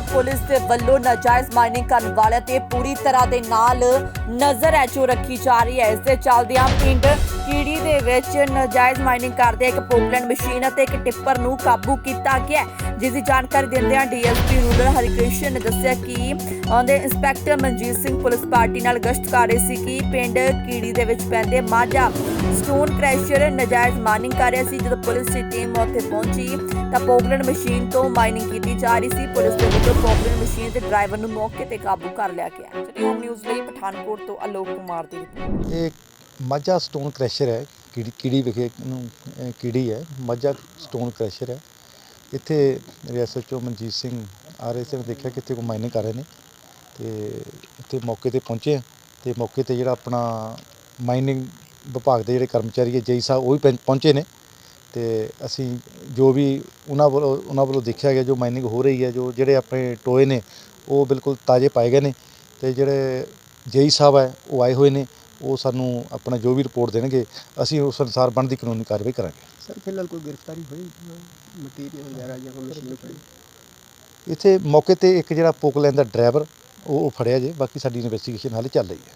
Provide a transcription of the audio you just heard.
Police ਦੇ ਵੱਲੋਂ ਨਾਜਾਇਜ਼ ਮਾਈਨਿੰਗ ਕਰਨ ਵਾਲਿਆਂ ਤੇ ਪੂਰੀ ਤਰ੍ਹਾਂ ਦੇ ਨਾਲ ਨਜ਼ਰ ਹੈ ਰੱਖੀ ਜਾ ਰਹੀ ਹੈ ਇਸ ਦੇ ਚੱਲਦਿਆਂ ਪਿੰਡ ਕੀੜੀ ਦੇ ਵਿੱਚ ਨਾਜਾਇਜ਼ ਮਾਈਨਿੰਗ ਕਰਦੇ ਇੱਕ ਪੋਕਲੈਂਡ ਮਸ਼ੀਨ ਅਤੇ ਇੱਕ ਟਿੱਪਰ ਨੂੰ ਕਾਬੂ ਕੀਤਾ ਗਿਆ ਜਿਸ ਦੀ ਜਾਣਕਾਰੀ ਦਿੰਦਿਆਂ ਡੀਐਸਪੀ ਰੂਰਲ ਹਰਿਕ੍ਰਿਸ਼ਨ ਨੇ ਦੱਸਿਆ ਕਿ ਉਹਦੇ inspector Manjit Singh police party ਨਾਲ ਗਸ਼ਤ ਕਰ ਰਹੇ ਸੀ ਕਿ ਪਿੰਡ ਕੀੜੀ ਦੇ ਵਿੱਚ ਪੈਂਦੇ ਮਾਝਾ ਸਟੋਨ ਕ੍ਰੈਸ਼ਰ ਨਜਾਇਜ਼ ਮਾਈਨਿੰਗ ਕਰ ਰਿਹਾ ਸੀ। ਜਦੋਂ ਪੁਲਿਸ ਦੀ ਟੀਮ ਉੱਥੇ ਪਹੁੰਚੀ ਤਾਂ ਪੋਕਲੈਂਡ ਮਸ਼ੀਨ ਤੋਂ ਮਾਈਨਿੰਗ ਕੀਤੀ ਜਾ ਰਹੀ ਸੀ। ਪੁਲਿਸ ਦੇ ਵੱਲੋਂ ਪੋਕਲੈਂਡ ਮਸ਼ੀਨ ਦੇ ਡਰਾਈਵਰ ਨੂੰ ਮੌਕੇ ਤੇ ਕਾਬੂ ਕਰ ਲਿਆ ਗਿਆ ਸਿਟੀ ਨਿਊਜ਼ ਲਈ ਪਠਾਨਕੋਟ ਤੋਂ ਆਲੋਕ ਕੁਮਾਰ ਦੀ ਰਿਪੋਰਟ। ਇਹ ਮਾਝਾ ਸਟੋਨ ਕ੍ਰੈਸ਼ਰ ਹੈ, ਕੀੜੀ ਕੀੜੀ ਵਿਖੇ ਇਹਨੂੰ ਅਹ, ਕੀੜੀ ਹੈ। ਮਾਝਾ ਸਟੋਨ ਕ੍ਰੈਸ਼ਰ ਹੈ। ਇੱਥੇ ਮੇਰੇ ਐਸਐਚਓ ਮਨਜੀਤ ਸਿੰਘ ਆ ਰਹੇ ਸੀ, ਮੈਂ ਦੇਖਿਆ ਕਿ ਇੱਥੇ ਕੋਈ ਮਾਈਨਿੰਗ ਕਰ ਰਹੇ ਨੇ। ਤੇ ਇੱਥੇ ਮੌਕੇ ਤੇ ਪਹੁੰਚੇ ਆ। ਤੇ ਮੌਕੇ ਤੇ ਜਿਹੜਾ ਆਪਣਾ ਮਾਈਨਿੰਗ ਵਿਭਾਗ ਦੇ ਜਿਹੜੇ ਕਰਮਚਾਰੀ ਹੈ, ਜੇਈ ਸਾਹਿਬ, ਉਹ ਵੀ ਪਹੁੰ- ਪਹੁੰਚੇ ਨੇ। ਤੇ ਅਸੀਂ ਜੋ ਵੀ ਉਹਨਾਂ ਵੱਲੋਂ ਉਹਨਾਂ ਵੱਲੋਂ ਦੇਖਿਆ ਗਿਆ ਜੋ ਮਾਈਨਿੰਗ ਹੋ ਰਹੀ ਹੈ ਜੋ ਜਿਹੜੇ ਆਪਣੇ ਟੋਏ ਨੇ ਉਹ ਬਿਲਕੁਲ ਤਾਜ਼ੇ ਪਾਏ ਗਏ ਨੇ ਤੇ ਜਿਹੜੇ ਜੇਈ ਸਾਹਿਬ ਹੈ ਉਹ ਆਏ ਹੋਏ ਨੇ ਉਹ ਸਾਨੂੰ ਆਪਣਾ ਜੋ ਵੀ ਰਿਪੋਰਟ ਦੇਣਗੇ ਅਸੀਂ ਉਸ ਅਨੁਸਾਰ ਬਣਦੀ ਕਾਨੂੰਨੀ ਕਾਰਵਾਈ ਕਰਾਂਗੇ। ਸਰ ਫਿਲਹਾਲ ਕੋਈ ਗ੍ਰਿਫਤਾਰੀ ਹੋਈ ਮਟੀਰੀਅਲ ਵਗੈਰਾ ਜਾਂ ਕੋਈ ਮਸ਼ੀਨ ਫੜੀ ਇੱਥੇ ਮੌਕੇ ਤੇ ਇੱਕ ਜਿਹੜਾ ਪੋਕਲੈਂਡ ਦਾ ਡਰਾਈਵਰ ਉਹ ਫੜਿਆ ਜੇ ਬਾਕੀ ਸਾਡੀ ਇਨਵੈਸਟੀਗੇਸ਼ਨ ਹਾਲੇ ਚੱਲ ਰਹੀ ਹੈ।